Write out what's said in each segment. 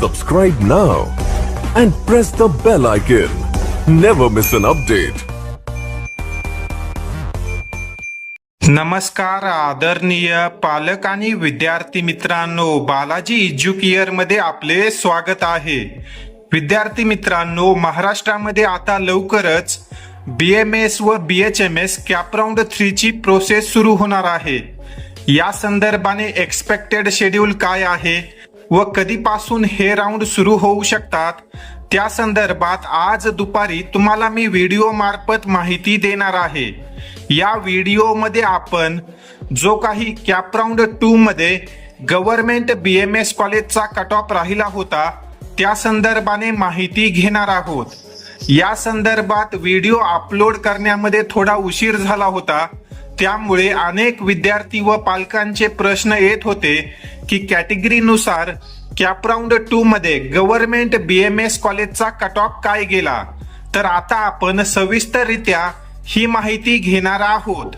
Subscribe now and press the bell icon. Never miss an update. नमस्कार आदरणीय पालक आणि विद्यार्थी मित्रांनो बालाजी एज्युकेअरमध्ये आपले स्वागत आहे विद्यार्थी मित्रांनो महाराष्ट्रामध्ये आता लवकरच बी एम एस व B H M S CAP round थ्रीची process सुरू होणार आहे या संदर्भाने एक्सपेक्टेड शेड्यूल काय आहे व कधीपासून हे राऊंड सुरू होऊ शकतात? त्या संदर्भात आज दुपारी तुम्हाला मी व्हिडिओ मार्फत माहिती देणार आहे. या व्हिडिओमध्ये आपण जो काही कॅपराऊंड टू मध्ये गव्हर्नमेंट बी एम एस कॉलेजचा कट ऑफ राहिला होता त्या संदर्भाने माहिती घेणार आहोत. या संदर्भात व्हिडिओ अपलोड करण्यामध्ये थोडा उशीर झाला होता. त्यामुळे अनेक विद्यार्थी व पालकांचे प्रश्न येत होते की कॅटेगरीनुसार कॅपराऊंड टू मध्ये गव्हर्नमेंट बी एम एस कॉलेजचा कट ऑफ काय गेला? तर आता आपण सविस्तररित्या ही माहिती घेणार आहोत.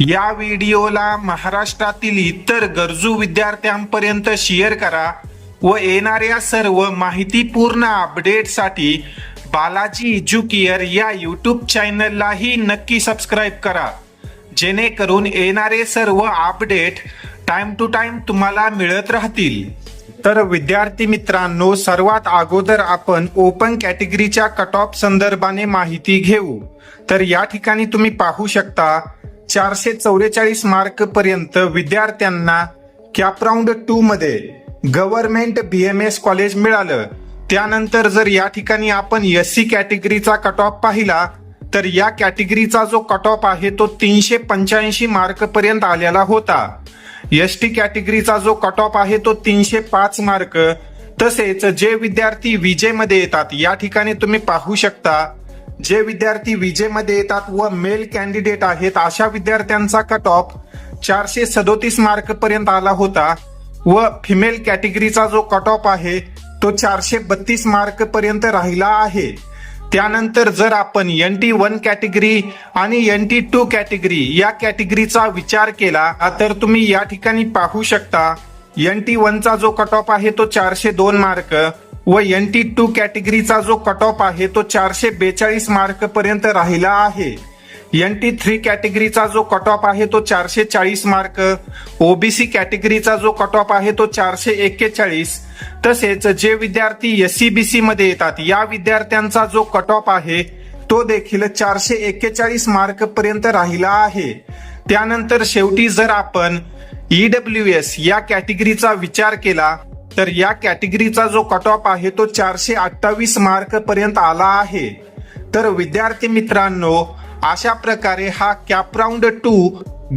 या व्हिडिओला महाराष्ट्रातील इतर गरजू विद्यार्थ्यांपर्यंत शेअर करा व येणाऱ्या सर्व माहितीपूर्ण अपडेटसाठी बालाजी एज्युकेअर या यूट्यूब चॅनललाही नक्की सबस्क्राईब करा. जेणेकरून येणारे सर्व अपडेट टाइम टू टाइम तुम्हाला मिळत राहतील. तर विद्यार्थी मित्रांनो सर्वात अगोदर आपण ओपन कॅटेगरीच्या कट ऑफ संदर्भाने माहिती घेऊ. तर या ठिकाणी तुम्ही पाहू शकता चारशे चौवेचाळीस मार्क पर्यंत विद्यार्थ्यांना कॅपराऊंड टू मध्ये government B M S college मिळालं. त्यानंतर जर या ठिकाणी आपण एस सी कॅटेगरीचा कट ऑफ पाहिला तर या कॅटेगरीचा जो कट ऑफ आहे तो तीनशे पंच्याऐंशी मार्क पर्यंत आलेला होता. एस टी कॅटेगरीचा जो कट ऑफ आहे तो तीनशे पाच मार्क तसेच जे विद्यार्थी विजेमध्ये येतात या ठिकाणी तुम्ही पाहू शकता जे विद्यार्थी विजेमध्ये येतात व मेल कॅन्डिडेट आहेत अशा विद्यार्थ्यांचा कट ऑफ चारशे सदोतीस मार्क पर्यंत आला होता व फिमेल कॅटेगरीचा जो कट ऑफ आहे तो चारशे बत्तीस मार्क पर्यंत राहिला आहे. त्यानंतर जर आपण एन टी वन कॅटेगरी आणि एन टी टू कॅटेगरी या कॅटेगरीचा विचार केला तर तुम्ही या ठिकाणी पाहू शकता एन टी वनचा जो कट ऑफ आहे तो चारशे दोन मार्क व एन टी टू कॅटेगरीचा जो कट ऑफ आहे तो चारशे बेचाळीस मार्क पर्यंत राहिला आहे. एन टी थ्री कॅटेगरीचा जो कट ऑफ आहे तो चारशे चाळीस मार्क ओबीसी कॅटेगरीचा जो कट ऑफ आहे तो चारशे एक्केचाळीस तसेच जे विद्यार्थी एस सी बी सी मध्ये येतात या विद्यार्थ्यांचा जो कट ऑफ आहे तो देखील चारशे एक्केचाळीस मार्क पर्यंत राहिला आहे. त्यानंतर शेवटी जर आपण ईडब्ल्यू एस या कॅटेगरीचा विचार केला तर या कॅटेगरीचा जो कट ऑफ आहे तो चारशे अठ्ठावीस मार्क पर्यंत आला आहे. तर विद्यार्थी मित्रांनो अशा प्रकारे हा CAP round two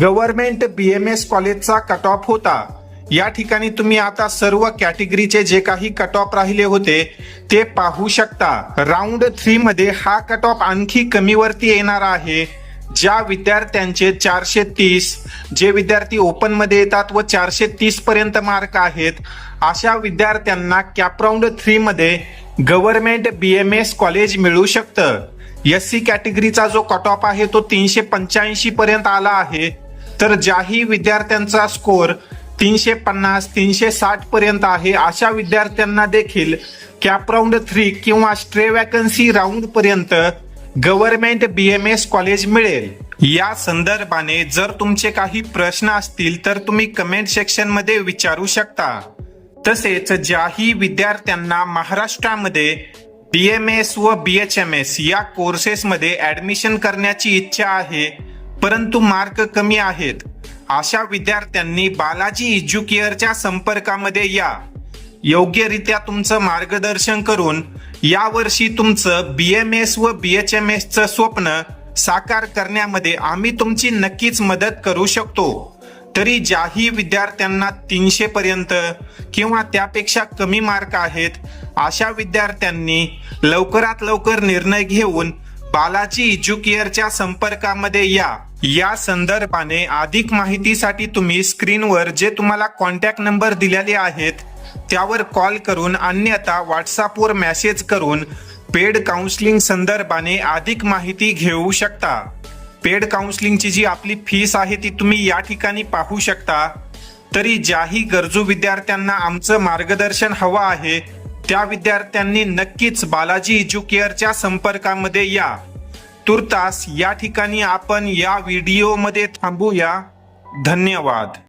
government B M S कॉलेजचा कट ऑफ होता. या ठिकाणी तुम्ही आता सर्व कॅटेगरीचे जे काही कट ऑफ राहिले होते ते पाहू शकता. राऊंड थ्री मध्ये हा कट ऑफ आणखी कमीवरती येणार आहे. ज्या विद्यार्थ्यांचे चारशे तीस जे विद्यार्थी ओपनमध्ये येतात व चारशे तीस पर्यंत मार्क आहेत अशा विद्यार्थ्यांना कॅपराऊंड थ्री मध्ये government B M S college मिळू शकतं. एस सी कॅटेगरीचा जो कट ऑफ आहे तो तीनशे पंच्याऐंशी पर्यंत आला आहे. तर ज्याही विद्यार्थ्यांचा स्कोर तीनशे पन्नास तीनशे साठ पर्यंत आहे अशा विद्यार्थ्यांना देखील कॅपराऊंड थ्री किंवा स्ट्रे वॅकन्सी राऊंड पर्यंत government B M S college मिळेल. या संदर्भाने जर तुमचे काही प्रश्न असतील तर तुम्ही कमेंट सेक्शनमध्ये विचारू शकता. तसेच ज्याही विद्यार्थ्यांना महाराष्ट्रामध्ये बी एम एस व बी एच एम एस या कोर्सेसमध्ये ॲडमिशन करण्याची इच्छा आहे परंतु मार्क कमी आहेत. अशा विद्यार्थ्यांनी बालाजी एज्युकेअरच्या संपर्कामध्ये या. योग्यरित्या तुमचं मार्गदर्शन करून यावर्षी तुमचं बी एम एस व बी एच एम एसचं स्वप्न साकार करण्यामध्ये आम्ही तुमची नक्कीच मदत करू शकतो. तरी ज्याही विद्यार्थ्यांना तीनशे पर्यंत किंवा त्यापेक्षा कमी मार्क आहेत अशा विद्यार्थ्यांनी लवकरात लवकर निर्णय घेऊन बालाजी इज्युकिअरच्या संपर्कामध्ये या. या संदर्भाने अधिक माहितीसाठी तुम्ही स्क्रीनवर जे तुम्हाला कॉन्टॅक्ट नंबर दिलेले आहेत त्यावर कॉल करून अन्यथा व्हॉट्सअपवर मेसेज करून पेड काउन्सिलिंग संदर्भाने अधिक माहिती घेऊ शकता. पेड काउन्सिलिंगची जी आपली फीस आहे ती तुम्ही या ठिकाणी पाहू शकता. तरी ज्याही गरजू विद्यार्थ्यांना आमचं मार्गदर्शन हवं आहे त्या विद्यार्थ्यांनी नक्कीच बालाजी एज्युकेअरच्या संपर्कामध्ये या. तुर्तास या ठिकाणी आपण या व्हिडिओमध्ये थांबूया. धन्यवाद.